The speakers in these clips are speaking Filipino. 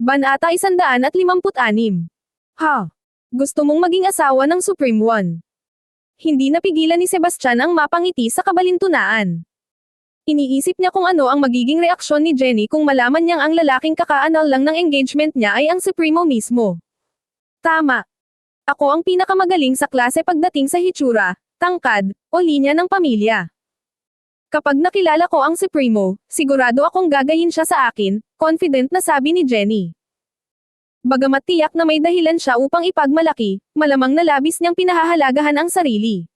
Banata 156. Ha? Gusto mong maging asawa ng Supreme One. Hindi napigilan ni Sebastian ang mapangiti sa kabalintunaan. Iniisip niya kung ano ang magiging reaksyon ni Jenny kung malaman niyang ang lalaking kakaanal lang ng engagement niya ay ang Supremo mismo. Tama. Ako ang pinakamagaling sa klase pagdating sa hitsura, tangkad, o linya ng pamilya. Kapag nakilala ko ang Supremo, sigurado akong gagayin siya sa akin, confident na sabi ni Jenny. Bagamat tiyak na may dahilan siya upang ipagmalaki, malamang na labis niyang pinahahalagahan ang sarili.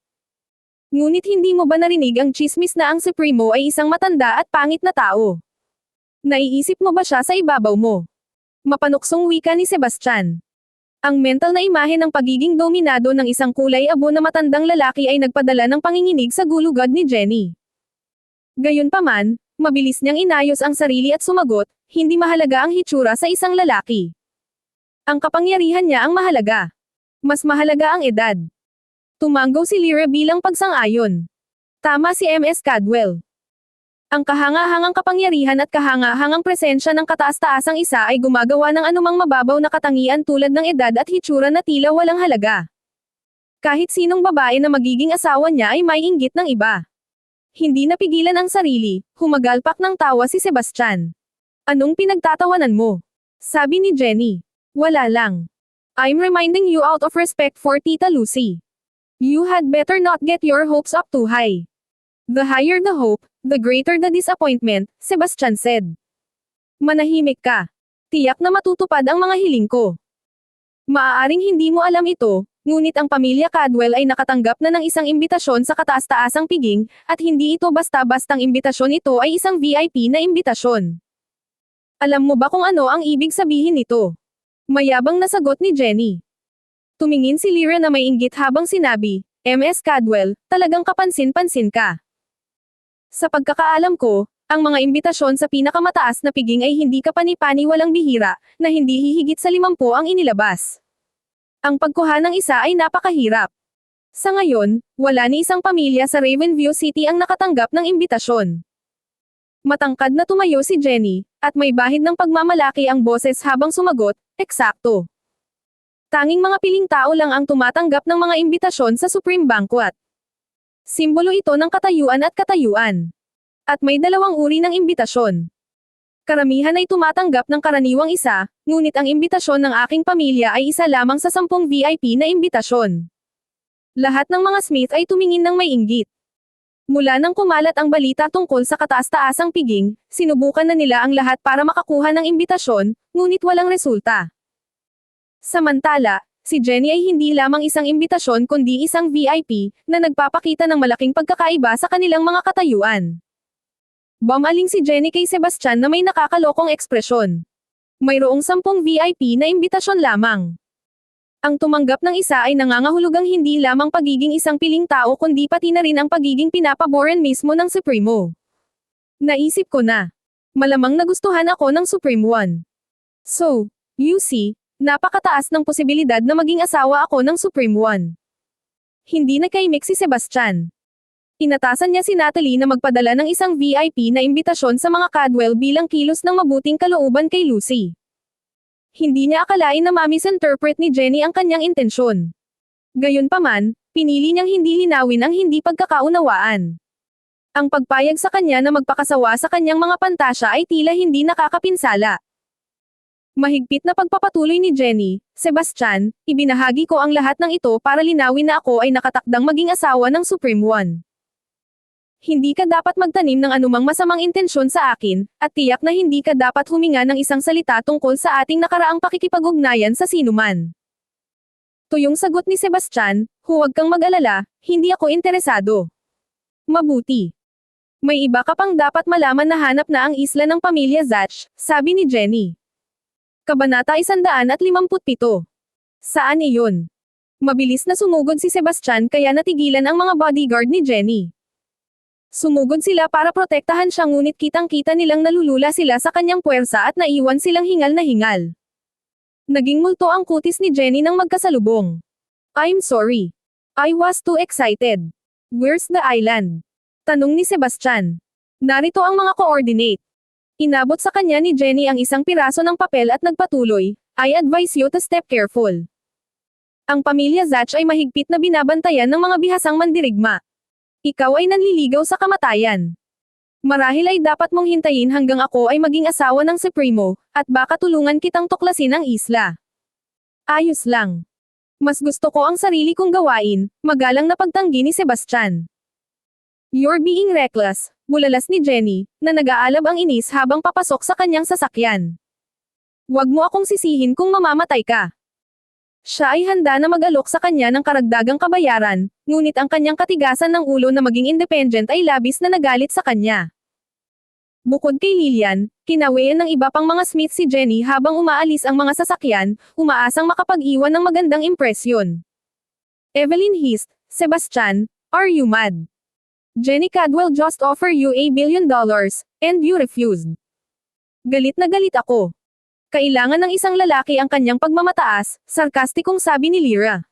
Ngunit hindi mo ba narinig ang chismis na ang Supremo ay isang matanda at pangit na tao? Naiisip mo ba siya sa ibabaw mo? Mapanuksong wika ni Sebastian. Ang mental na imahe ng pagiging dominado ng isang kulay abo na matandang lalaki ay nagpadala ng panginginig sa gulugad ni Jenny. Gayunpaman, mabilis niyang inayos ang sarili at sumagot, hindi mahalaga ang hitsura sa isang lalaki. Ang kapangyarihan niya ang mahalaga. Mas mahalaga ang edad. Tumanggo si Lyra bilang pagsang-ayon. Tama si MS Cadwell. Ang kahanga-hangang kapangyarihan at kahanga-hangang presensya ng kataas-taasang isa ay gumagawa ng anumang mababaw na katangian tulad ng edad at hitsura na tila walang halaga. Kahit sinong babae na magiging asawa niya ay may inggit ng iba. Hindi napigilan ang sarili, humagalpak ng tawa si Sebastian. Anong pinagtatawanan mo? Sabi ni Jenny. Wala lang. I'm reminding you out of respect for Tita Lucy. You had better not get your hopes up too high. The higher the hope, the greater the disappointment, Sebastian said. Manahimik ka. Tiyak na matutupad ang mga hiling ko. Maaaring hindi mo alam ito, ngunit ang pamilya Cadwell ay nakatanggap na ng isang imbitasyon sa kataas-taasang piging, at hindi ito basta-bastang imbitasyon ito ay isang VIP na imbitasyon. Alam mo ba kung ano ang ibig sabihin nito? Mayabang na sagot ni Jenny. Tumingin si Lyra na may inggit habang sinabi, MS Cadwell, talagang kapansin-pansin ka. Sa pagkakaalam ko, ang mga imbitasyon sa pinakamataas na piging ay hindi kapani-pani walang bihira, na hindi hihigit sa limampu ang inilabas. Ang pagkuha ng isa ay napakahirap. Sa ngayon, wala ni isang pamilya sa Ravenview City ang nakatanggap ng imbitasyon. Matangkad na tumayo si Jenny, at may bahid ng pagmamalaki ang boses habang sumagot, eksakto. Tanging mga piling tao lang ang tumatanggap ng mga imbitasyon sa Supreme Banquet. Simbolo ito ng katayuan at katayuan. At may dalawang uri ng imbitasyon. Karamihan ay tumatanggap ng karaniwang isa, ngunit ang imbitasyon ng aking pamilya ay isa lamang sa sampung VIP na imbitasyon. Lahat ng mga Smith ay tumingin ng may inggit. Mula nang kumalat ang balita tungkol sa kataas-taasang piging, sinubukan na nila ang lahat para makakuha ng imbitasyon, ngunit walang resulta. Samantala, si Jenny ay hindi lamang isang imbitasyon kundi isang VIP, na nagpapakita ng malaking pagkakaiba sa kanilang mga katayuan. Bumaling si Jenny kay Sebastian na may nakakalokong ekspresyon. Mayroong sampung VIP na imbitasyon lamang. Ang tumanggap ng isa ay nangangahulugang hindi lamang pagiging isang piling tao kundi pati na rin ang pagiging pinapaboran mismo ng Supremo. Naisip ko na. Malamang nagustuhan ako ng Supreme One. So, you see, napakataas ng posibilidad na maging asawa ako ng Supreme One. Hindi na kay si Sebastian. Inatasan niya si Natalie na magpadala ng isang VIP na imbitasyon sa mga Cadwell bilang kilos ng mabuting kalooban kay Lucy. Hindi niya akalain na mamisinterpret ni Jenny ang kanyang intensyon. Gayunpaman, pinili niyang hindi linawin ang hindi pagkakaunawaan. Ang pagpayag sa kanya na magpakasawa sa kanyang mga pantasya ay tila hindi nakakapinsala. Mahigpit na pagpapatuloy ni Jenny, Sebastian, ibinahagi ko ang lahat ng ito para linawin na ako ay nakatakdang maging asawa ng Supreme One. Hindi ka dapat magtanim ng anumang masamang intensyon sa akin, at tiyak na hindi ka dapat huminga ng isang salita tungkol sa ating nakaraang pakikipag-ugnayan sa sinuman. Tuyong sagot ni Sebastian, huwag kang mag-alala, hindi ako interesado. Mabuti. May iba ka pang dapat malaman na hanap na ang isla ng pamilya Zach, sabi ni Jenny. Kabanata 157. Saan iyon? Mabilis na sumugod si Sebastian kaya natigilan ang mga bodyguard ni Jenny. Sumugod sila para protektahan siya ngunit kitang-kita nilang nalulula sila sa kanyang puwersa at naiwan silang hingal na hingal. Naging multo ang kutis ni Jenny nang magkasalubong. I'm sorry. I was too excited. Where's the island? Tanong ni Sebastian. Narito ang mga coordinate. Inabot sa kanya ni Jenny ang isang piraso ng papel at nagpatuloy, I advise you to step careful. Ang pamilya Zach ay mahigpit na binabantayan ng mga bihasang mandirigma. Ikaw ay nanliligaw sa kamatayan. Marahil ay dapat mong hintayin hanggang ako ay maging asawa ng Supremo, at baka tulungan kitang tuklasin ang isla. Ayos lang. Mas gusto ko ang sarili kong gawain, magalang na pagtanggi ni Sebastian. You're being reckless, bulalas ni Jenny, na nag-aalab ang inis habang papasok sa kanyang sasakyan. Huwag mo akong sisihin kung mamamatay ka. Siya ay handa na mag-alok sa kanya ng karagdagang kabayaran, ngunit ang kanyang katigasan ng ulo na maging independent ay labis na nagalit sa kanya. Bukod kay Lilian, kinawayan ng iba pang mga Smith si Jenny habang umaalis ang mga sasakyan, umaasang makapag-iwan ng magandang impresyon. Evelyn Hist, Sebastian, are you mad? Jenny Cadwell just offer you a billion dollars, and you refused. Galit na galit ako. Kailangan ng isang lalaki ang kanyang pagmamataas, sarkastikong sabi ni Lyra.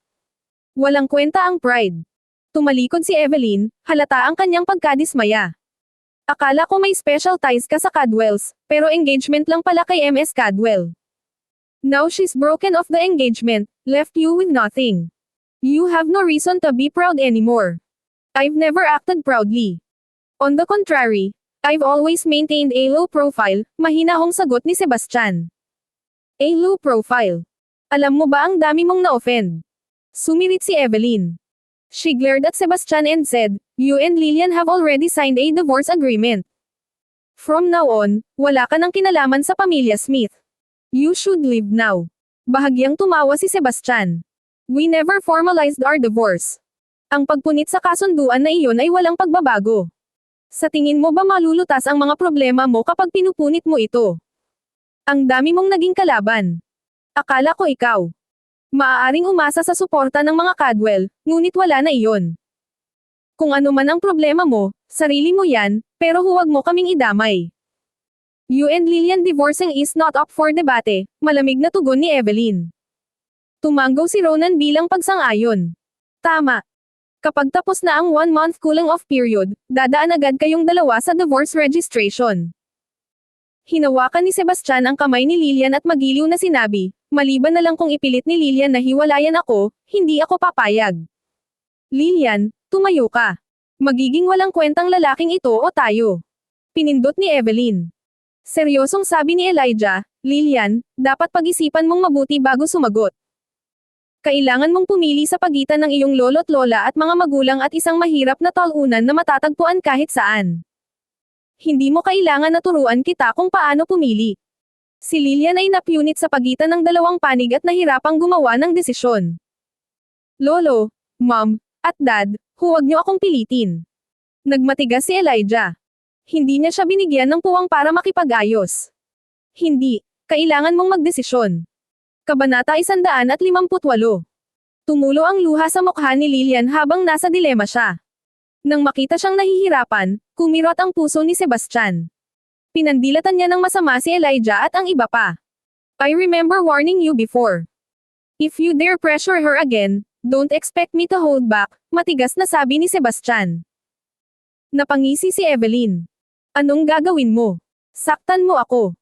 Walang kwenta ang pride. Tumalikod si Evelyn, halata ang kanyang pagkadismaya. Akala ko may special ties ka sa Cadwells, pero engagement lang pala kay MS Cadwell. Now she's broken off the engagement, left you with nothing. You have no reason to be proud anymore. I've never acted proudly. On the contrary, I've always maintained a low profile, mahinahong sagot ni Sebastian. A low profile. Alam mo ba ang dami mong na-offend? Sumirit si Evelyn. She glared at Sebastian and said, You and Lillian have already signed a divorce agreement. From now on, wala ka ng kinalaman sa pamilya Smith. You should leave now. Bahagyang tumawa si Sebastian. We never formalized our divorce. Ang pagpunit sa kasunduan na iyon ay walang pagbabago. Sa tingin mo ba malulutas ang mga problema mo kapag pinupunit mo ito? Ang dami mong naging kalaban. Akala ko ikaw. Maaaring umasa sa suporta ng mga Cadwell, ngunit wala na iyon. Kung ano man ang problema mo, sarili mo yan, pero huwag mo kaming idamay. You and Lillian divorcing is not up for debate, malamig na tugon ni Evelyn. Tumanggaw si Ronan bilang pagsang-ayon. Tama. Kapag tapos na ang one-month cooling off period, dadaan agad kayong dalawa sa divorce registration. Hinawakan ni Sebastian ang kamay ni Lilian at magiliw na sinabi, maliban na lang kung ipilit ni Lilian na hiwalayan ako, hindi ako papayag. Lilian, tumayo ka. Magiging walang kwentang lalaking ito o tayo. Pinindot ni Evelyn. Seryosong sabi ni Elijah, Lilian, dapat pag-isipan mong mabuti bago sumagot. Kailangan mong pumili sa pagitan ng iyong lolo't lola at mga magulang at isang mahirap na talunan na matatagpuan kahit saan hindi mo kailangan na turuan kita kung paano pumili. Si Lilian ay napunit sa pagitan ng dalawang panig at nahirapang gumawa ng desisyon. Lolo, Mom, at Dad, huwag niyo akong pilitin. Nagmatigas si Elijah. Hindi niya siya binigyan ng puwang para makipag-ayos. Hindi, kailangan mong magdesisyon. Kabanata 158. Tumulo ang luha sa mukha ni Lilian habang nasa dilema siya. Nang makita siyang nahihirapan, kumirot ang puso ni Sebastian. Pinandilatan niya ng masama si Elijah at ang iba pa. I remember warning you before. If you dare pressure her again, don't expect me to hold back, matigas na sabi ni Sebastian. Napangisi si Evelyn. Anong gagawin mo? Saktan mo ako.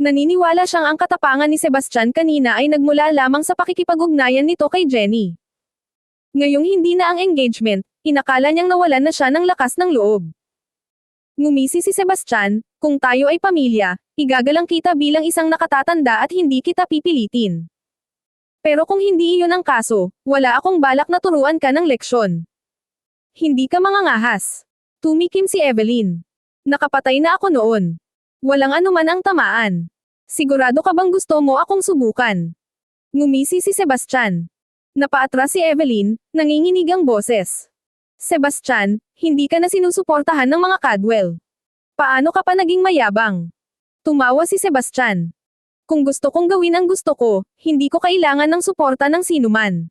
Naniniwala siyang ang katapangan ni Sebastian kanina ay nagmula lamang sa pakikipag-ugnayan nito kay Jenny. Ngayong hindi na ang engagement, inakala niyang nawalan na siya ng lakas ng loob. Ngumisi si Sebastian, kung tayo ay pamilya, igagalang kita bilang isang nakatatanda at hindi kita pipilitin. Pero kung hindi iyon ang kaso, wala akong balak na turuan ka ng leksyon. Hindi ka mangangahas. Tumikim si Evelyn. Nakapatay na ako noon. Walang anuman ang tamaan. Sigurado ka bang gusto mo akong subukan? Ngumisi si Sebastian. Napaatras si Evelyn, nanginginig ang boses. Sebastian, hindi ka na sinusuportahan ng mga Cadwell. Paano ka pa naging mayabang? Tumawa si Sebastian. Kung gusto kong gawin ang gusto ko, hindi ko kailangan ng suporta ng sinuman.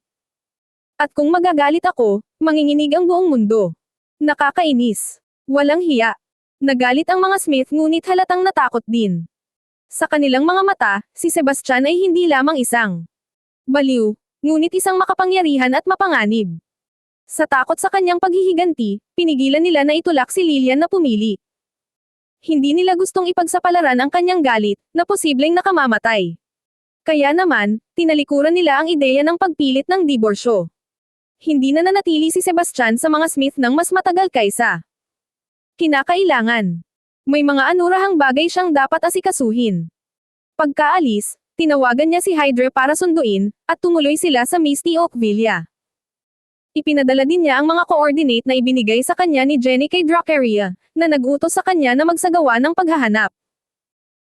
At kung magagalit ako, manginginig ang buong mundo. Nakakainis. Walang hiya. Nagalit ang mga Smith ngunit halatang natakot din. Sa kanilang mga mata, si Sebastian ay hindi lamang isang baliw, ngunit isang makapangyarihan at mapanganib. Sa takot sa kanyang paghihiganti, pinigilan nila na itulak si Lilian na pumili. Hindi nila gustong ipagsapalaran ang kanyang galit, na posibleng nakamamatay. Kaya naman, tinalikuran nila ang ideya ng pagpilit ng diborsyo. Hindi na nanatili si Sebastian sa mga Smith ng mas matagal kaysa. Kinakailangan. May mga anurahang bagay siyang dapat asikasuhin. Pagkaalis, tinawagan niya si Hydra para sunduin, at tumuloy sila sa Misty Oak Villa. Ipinadala din niya ang mga coordinate na ibinigay sa kanya ni Jenny kay Dracaria, na nag-utos sa kanya na magsagawa ng paghahanap.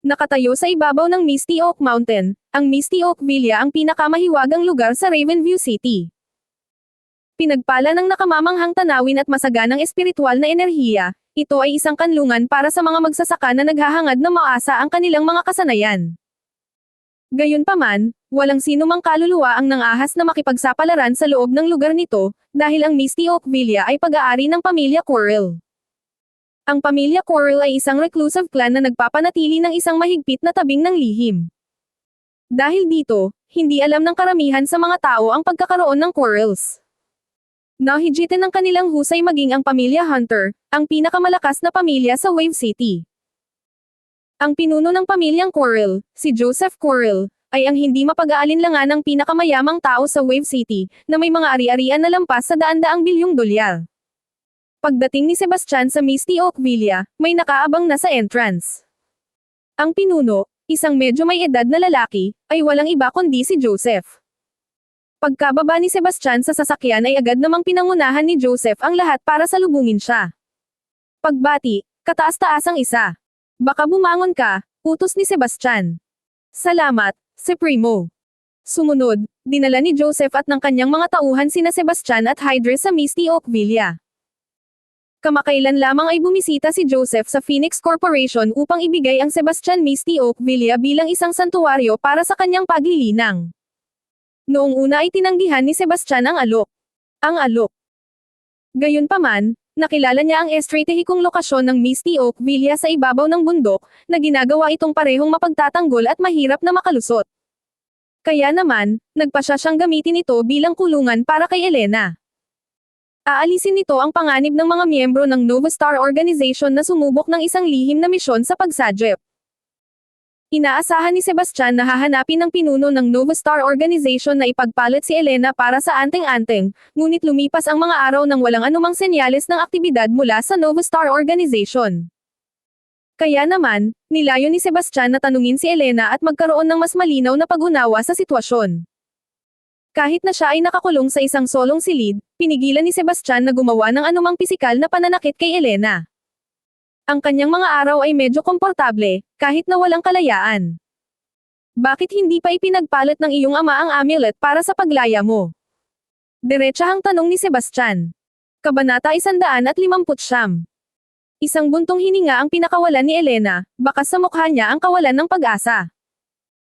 Nakatayo sa ibabaw ng Misty Oak Mountain, ang Misty Oak Villa ang pinakamahiwagang lugar sa Ravenview City. Pinagpala ng nakamamanghang tanawin at masaganang espiritual na enerhiya, ito ay isang kanlungan para sa mga magsasaka na naghahangad na maasa ang kanilang mga kasanayan. Gayunpaman, walang sino mang kaluluwa ang nangahas na makipagsapalaran sa loob ng lugar nito, dahil ang Misty Oak Villa ay pag-aari ng pamilya Quirrell. Ang pamilya Quirrell ay isang reclusive clan na nagpapanatili ng isang mahigpit na tabing ng lihim. Dahil dito, hindi alam ng karamihan sa mga tao ang pagkakaroon ng Quirrells. Nahigitin ng kanilang husay maging ang pamilya Hunter, ang pinakamalakas na pamilya sa Wave City. Ang pinuno ng pamilyang Quirrell, si Joseph Quirrell, ay ang hindi mapag-aalinlangan ng pinakamayamang tao sa Wave City, na may mga ari-arian na lampas sa daan-daang bilyong dolyar. Pagdating ni Sebastian sa Misty Oak Villa, may nakaabang na sa entrance. Ang pinuno, isang medyo may edad na lalaki, ay walang iba kundi si Joseph. Pagkababa ni Sebastian sa sasakyan ay agad namang pinangunahan ni Joseph ang lahat para salubungin siya. Pagbati, kataas-taasang isa. Baka bumangon ka, utos ni Sebastian. Salamat, si Primo. Sumunod, dinala ni Joseph at ng kanyang mga tauhan sina Sebastian at Hydra sa Misty Oak Villa. Kamakailan lamang ay bumisita si Joseph sa Phoenix Corporation upang ibigay ang Sebastian Misty Oak Villa bilang isang santuwaryo para sa kanyang paglilinang. Noong una ay tinanggihan ni Sebastian ang alok. Ang alok. Gayunpaman, nakilala niya ang estratehikong lokasyon ng Misty Oak Villa sa ibabaw ng bundok, na ginagawa itong parehong mapagtatanggol at mahirap na makalusot. Kaya naman, nagpasya siyang gamitin ito bilang kulungan para kay Elena. Aalisin nito ang panganib ng mga miyembro ng Nova Star Organization na sumubok ng isang lihim na misyon sa pagsadjep. Inaasahan ni Sebastian na hahanapin ng pinuno ng Nova Star Organization na ipagpalit si Elena para sa anting-anting, ngunit lumipas ang mga araw nang walang anumang senyales ng aktibidad mula sa Nova Star Organization. Kaya naman, nilayo ni Sebastian na tanungin si Elena at magkaroon ng mas malinaw na pag-unawa sa sitwasyon. Kahit na siya ay nakakulong sa isang solong silid, pinigilan ni Sebastian na gumawa ng anumang pisikal na pananakit kay Elena. Ang kanyang mga araw ay medyo komportable, kahit na walang kalayaan. Bakit hindi pa ipinagpalit ng iyong ama ang amulet para sa paglaya mo? Diretsahang tanong ni Sebastian. Kabanata 150 Isang buntong hininga ang pinakawalan ni Elena, baka sa mukha niya ang kawalan ng pag-asa.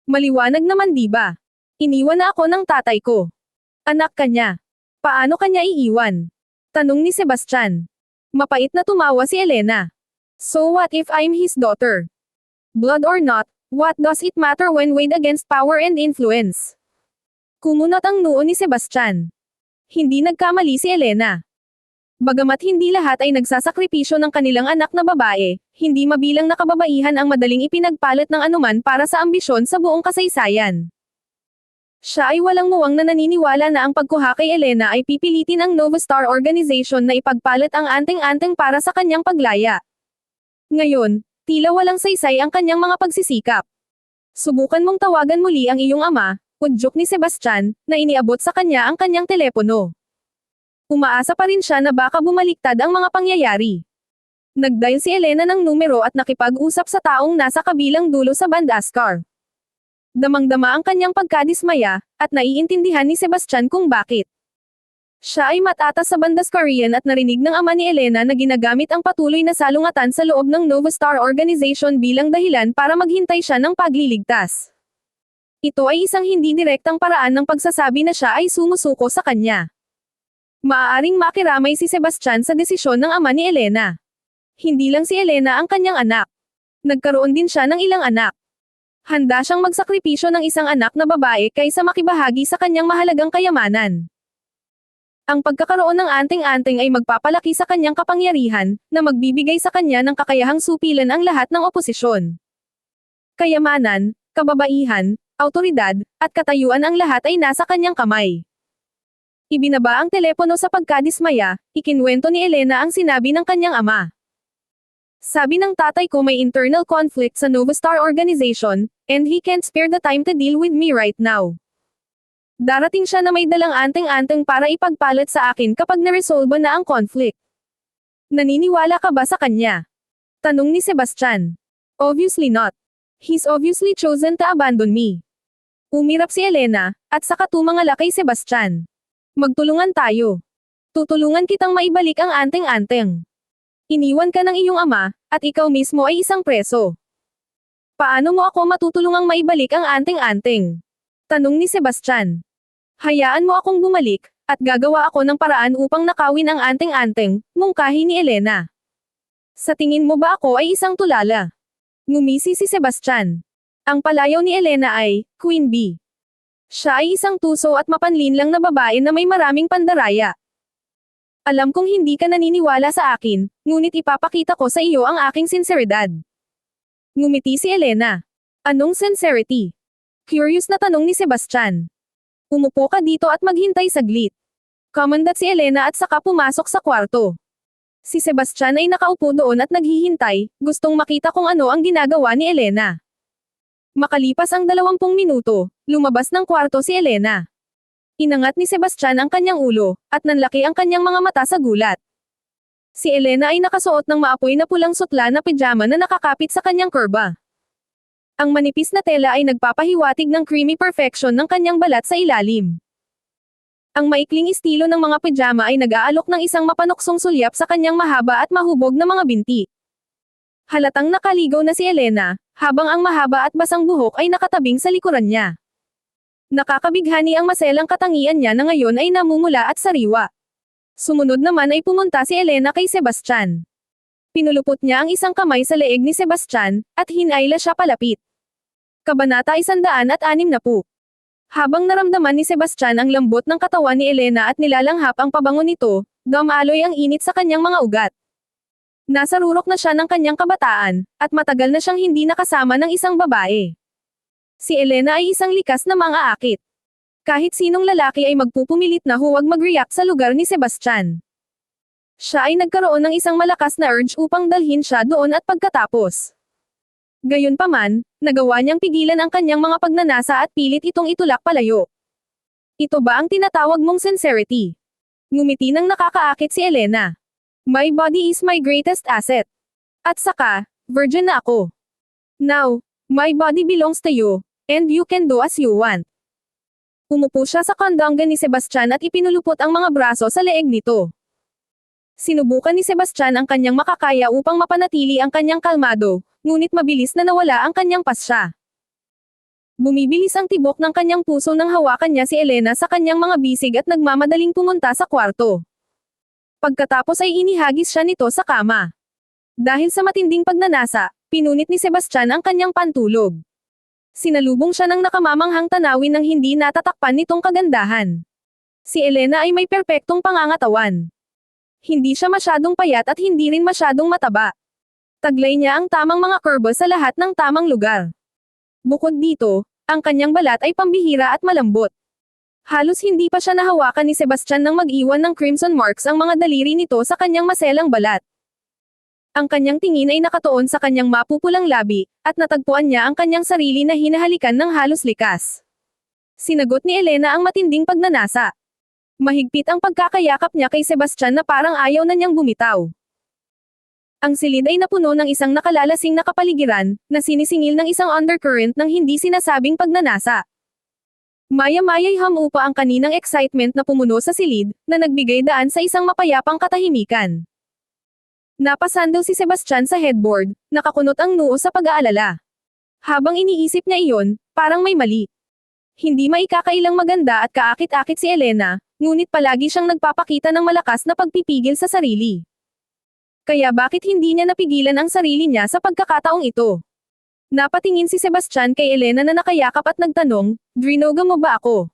Maliwanag naman di ba? Iniwan na ako ng tatay ko. Anak kanya. Paano kanya iiwan? Tanong ni Sebastian. Mapait na tumawa si Elena. So what if I'm his daughter? Blood or not, what does it matter when weighed against power and influence? Kumunot ang noo ni Sebastian. Hindi nagkamali si Elena. Bagamat hindi lahat ay nagsasakripisyo ng kanilang anak na babae, hindi mabilang na kababaihan ang madaling ipinagpalit ng anuman para sa ambisyon sa buong kasaysayan. Siya ay walang muwang na naniniwala na ang pagkuha kay Elena ay pipilitin ang Nova Star Organization na ipagpalit ang anting-anting para sa kanyang paglaya. Ngayon, tila walang saysay ang kanyang mga pagsisikap. Subukan mong tawagan muli ang iyong ama, udyok ni Sebastian, na iniabot sa kanya ang kanyang telepono. Umaasa pa rin siya na baka bumaliktad ang mga pangyayari. Nagdial si Elena ng numero at nakipag-usap sa taong nasa kabilang dulo sa Bandaskar. Damang-dama ang kanyang pagkadismaya, at naiintindihan ni Sebastian kung bakit. Siya ay matatas sa Bandaskarian at narinig ng ama ni Elena na ginagamit ang patuloy na salungatan sa loob ng Nova Star Organization bilang dahilan para maghintay siya ng pagliligtas. Ito ay isang hindi direktang paraan ng pagsasabi na siya ay sumusuko sa kanya. Maaaring makiramay si Sebastian sa desisyon ng ama ni Elena. Hindi lang si Elena ang kanyang anak. Nagkaroon din siya ng ilang anak. Handa siyang magsakripisyo ng isang anak na babae kaysa makibahagi sa kanyang mahalagang kayamanan. Ang pagkakaroon ng anting-anting ay magpapalaki sa kanyang kapangyarihan, na magbibigay sa kanya ng kakayahang supilan ang lahat ng oposisyon. Kayamanan, kababaihan, autoridad, at katayuan ang lahat ay nasa kanyang kamay. Ibinaba ang telepono sa pagkadismaya, ikinwento ni Elena ang sinabi ng kanyang ama. Sabi ng tatay ko may internal conflict sa Novastar organization, and he can't spare the time to deal with me right now. Darating siya na may dalang anteng-anteng para ipagpalat sa akin kapag naresolve na ang conflict. Naniniwala ka ba sa kanya? Tanong ni Sebastian. Obviously not. He's obviously chosen to abandon me. Umirap si Elena, at saka tumangala kay Sebastian. Magtulungan tayo. Tutulungan kitang maibalik ang anteng-anteng. Iniwan ka ng iyong ama, at ikaw mismo ay isang preso. Paano mo ako matutulungang maibalik ang anteng-anteng? Tanong ni Sebastian. Hayaan mo akong bumalik, at gagawa ako ng paraan upang nakawin ang anteng-anteng, mungkahi ni Elena. Sa tingin mo ba ako ay isang tulala? Ngumisi si Sebastian. Ang palayaw ni Elena ay, Queen Bee. Siya ay isang tuso at mapanlinlang na babae na may maraming pandaraya. Alam kong hindi ka naniniwala sa akin, ngunit ipapakita ko sa iyo ang aking sinseridad. Ngumiti si Elena. Anong sincerity? Curious na tanong ni Sebastian. Umupo ka dito at maghintay saglit. Kamandat si Elena at saka pumasok sa kwarto. Si Sebastian ay nakaupo doon at naghihintay, gustong makita kung ano ang ginagawa ni Elena. Makalipas ang dalawampung minuto, lumabas ng kwarto si Elena. Inangat ni Sebastian ang kanyang ulo, at nanlaki ang kanyang mga mata sa gulat. Si Elena ay nakasuot ng maapoy na pulang sutla na pijama na nakakapit sa kanyang kurba. Ang manipis na tela ay nagpapahiwatig ng creamy perfection ng kanyang balat sa ilalim. Ang maikling estilo ng mga pijama ay nag-aalok ng isang mapanuksong sulyap sa kanyang mahaba at mahubog na mga binti. Halatang nakaligaw na si Elena, habang ang mahaba at basang buhok ay nakatabing sa likuran niya. Nakakabighani ang maselang katangian niya na ngayon ay namumula at sariwa. Sumunod naman ay pumunta si Elena kay Sebastian. Pinulupot niya ang isang kamay sa leeg ni Sebastian, at hinayla siya palapit. Kabanata 106 na po. Habang naramdaman ni Sebastian ang lambot ng katawan ni Elena at nilalanghap ang pabango nito, dumaloy ang init sa kanyang mga ugat. Nasa rurok na siya ng kanyang kabataan, at matagal na siyang hindi nakasama ng isang babae. Si Elena ay isang likas na mga akit. Kahit sinong lalaki ay magpupumilit na huwag mag-react sa lugar ni Sebastian. Siya ay nagkaroon ng isang malakas na urge upang dalhin siya doon at pagkatapos. Gayunpaman, nagawa niyang pigilan ang kanyang mga pagnanasa at pilit itong itulak palayo. Ito ba ang tinatawag mong sincerity? Ngumiti ng nakakaakit si Elena. My body is my greatest asset. At saka, virgin na ako. Now, my body belongs to you, And you can do as you want. Umupo siya sa kandangga ni Sebastian at ipinulupot ang mga braso sa leeg nito. Sinubukan ni Sebastian ang kanyang makakaya upang mapanatili ang kanyang kalmado, ngunit mabilis na nawala ang kanyang pasya. Bumibilis ang tibok ng kanyang puso nang hawakan niya si Elena sa kanyang mga bisig at nagmamadaling pumunta sa kwarto. Pagkatapos ay inihagis siya nito sa kama. Dahil sa matinding pagnanasa, pinunit ni Sebastian ang kanyang pantulog. Sinalubong siya ng nakamamanghang tanawin ng hindi natatakpan nitong kagandahan. Si Elena ay may perpektong pangangatawan. Hindi siya masyadong payat at hindi rin masyadong mataba. Taglay niya ang tamang mga kurbo sa lahat ng tamang lugar. Bukod dito, ang kanyang balat ay pambihira at malambot. Halos hindi pa siya nahawakan ni Sebastian nang mag-iwan ng crimson marks ang mga daliri nito sa kanyang maselang balat. Ang kanyang tingin ay nakatuon sa kanyang mapupulang labi, at natagpuan niya ang kanyang sarili na hinahalikan ng halos likas. Sinagot ni Elena ang matinding pagnanasa. Mahigpit ang pagkakayakap niya kay Sebastian na parang ayaw na niyang bumitaw. Ang silid ay napuno ng isang nakalalasing na kapaligiran, na sinisingil ng isang undercurrent ng hindi sinasabing pagnanasa. Maya-maya'y hamupa ang kaninang excitement na pumuno sa silid, na nagbigay daan sa isang mapayapang katahimikan. Napasando si Sebastian sa headboard, nakakunot ang noo sa pag-aalala. Habang iniisip niya iyon, parang may mali. Hindi maikakailang maganda at kaakit-akit si Elena, ngunit palagi siyang nagpapakita ng malakas na pagpipigil sa sarili. Kaya bakit hindi niya napigilan ang sarili niya sa pagkakataong ito? Napatingin si Sebastian kay Elena na nakayakap at nagtanong, Drinoga mo ba ako?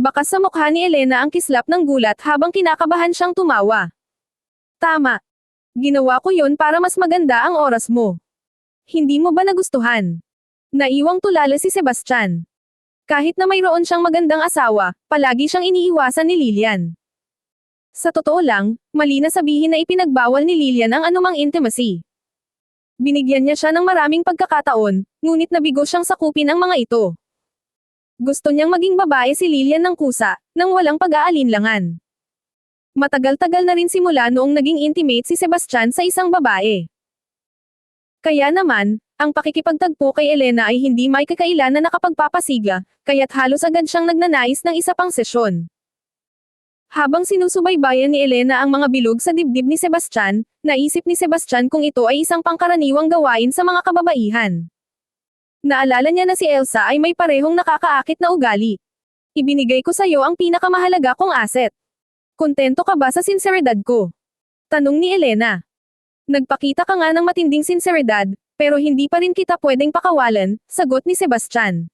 Bakas sa mukha ni Elena ang kislap ng gulat habang kinakabahan siyang tumawa. Tama. Ginawa ko yon para mas maganda ang oras mo. Hindi mo ba nagustuhan? Naiwang tulala si Sebastian. Kahit na mayroon siyang magandang asawa, palagi siyang iniiwasan ni Lilian. Sa totoo lang, mali na sabihin na ipinagbawal ni Lilian ang anumang intimacy. Binigyan niya siya ng maraming pagkakataon, ngunit nabigo siyang sakupin ang mga ito. Gusto niyang maging babae si Lilian ng kusa, nang walang pag-aalinlangan. Matagal-tagal na rin simula noong naging intimate si Sebastian sa isang babae. Kaya naman, ang pakikipagtagpo kay Elena ay hindi may kakailan na nakapagpapasiga, kaya't halos agad siyang nagnanais ng isa pang sesyon. Habang sinusubaybayan ni Elena ang mga bilog sa dibdib ni Sebastian, naisip ni Sebastian kung ito ay isang pangkaraniwang gawain sa mga kababaihan. Naalala niya na si Elsa ay may parehong nakakaakit na ugali. Ibinigay ko sa iyo ang pinakamahalaga kong asset. Kontento ka ba sa sinseridad ko? Tanong ni Elena. Nagpakita ka nga ng matinding sinseridad, pero hindi pa rin kita pwedeng pakawalan, sagot ni Sebastian.